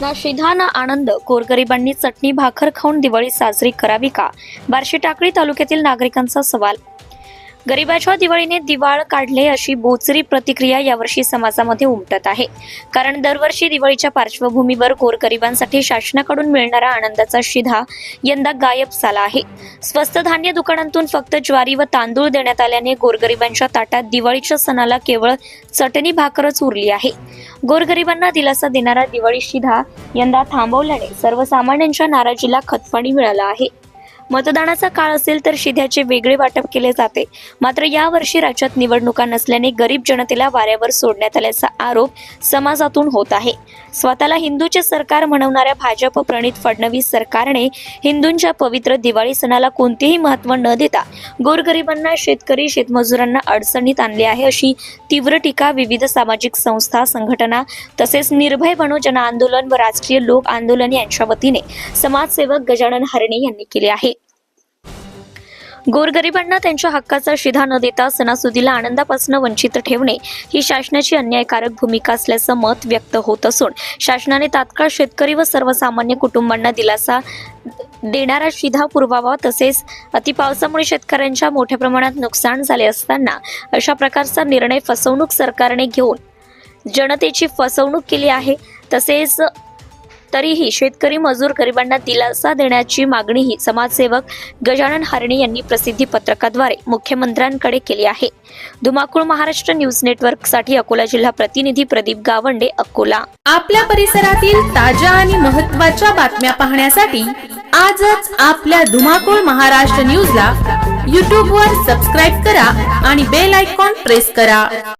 ना शिधा ना आनंद गोरगरिबांनी चटणी भाकर खाऊन दिवाळी साजरी करावी का? बार्शी टाकळी तालुक्यातील नागरिकांचा सवाल गरिबाच्या दिवाळीने दिवाळ काढले अशी बोचरी प्रतिक्रिया यावर्षी समाजामध्ये उमटत आहे. कारण दरवर्षी दिवाळीच्या पार्श्वभूमीवर गोरगरिबांसाठी शासनाकडून मिळणारा आनंदाचा शिधा यंदा गायब झाला आहे. स्वस्त धान्य दुकानांतून फक्त ज्वारी व तांदूळ देण्यात आल्याने गोरगरिबांच्या ताटात दिवाळीच्या सणाला केवळ चटणी भाकरच उरली आहे. गोरगरिबांना दिलासा देणारा दिवाळी शिधा यंदा थांबवल्याने सर्वसामान्यांच्या नाराजीला खतपाणी मिळाला आहे. मतदानाचा काळ असेल तर शिध्याचे वेगळे वाटप केले जाते. मात्र यावर्षी राज्यात निवडणुका नसल्याने गरीब जनतेला वाऱ्यावर सोडण्यात आल्याचा आरोप समाजातून होत आहे. स्वतःला हिंदूचे सरकार म्हणवणाऱ्या भाजप प्रणित फडणवीस सरकारने हिंदूंच्या पवित्र दिवाळी सणाला कोणतेही महत्त्व न देता गोरगरिबांना शेतकरी शेतमजुरांना अडचणीत आणले आहे अशी तीव्र टीका विविध सामाजिक संस्था संघटना तसेच निर्भय बनो जन आंदोलन व राष्ट्रीय लोक आंदोलन यांच्या वतीने समाजसेवक गजानन हरणे यांनी केले आहे. गोरगरिबांना त्यांच्या हक्काचा शिधा न देता सणासुदीला आनंदापासून वंचित ठेवणे ही शासनाची अन्यायकारक भूमिका असल्याचं मत व्यक्त होत असून शासनाने तात्काळ शेतकरी व सर्वसामान्य कुटुंबांना दिलासा देणारा शिधा पुरवावा तसेच अतिपावसामुळे शेतकऱ्यांच्या मोठ्या प्रमाणात नुकसान झाले असताना अशा प्रकारचा निर्णय फसवणूक सरकारने घेऊन जनतेची फसवणूक केली आहे. तसेच तरीही शेतकरी मजूर गरिबांना दिलासा देण्याची मागणीही समाजसेवक गजानन हरणे यांनी प्रसिद्धी पत्रकाद्वारे मुख्यमंत्र्यांकडे केली आहे. धुमाकूळ महाराष्ट्र न्यूज नेटवर्कसाठी अकोला जिल्हा प्रतिनिधी प्रदीप गावंडे अकोला. आपल्या परिसरातील ताज्या आणि महत्त्वाच्या बातम्या पाहण्यासाठी आजच आपल्या धुमाकूळ महाराष्ट्र न्यूजला यूट्यूबवर सबस्क्राईब करा आणि बेल आयकॉन प्रेस करा.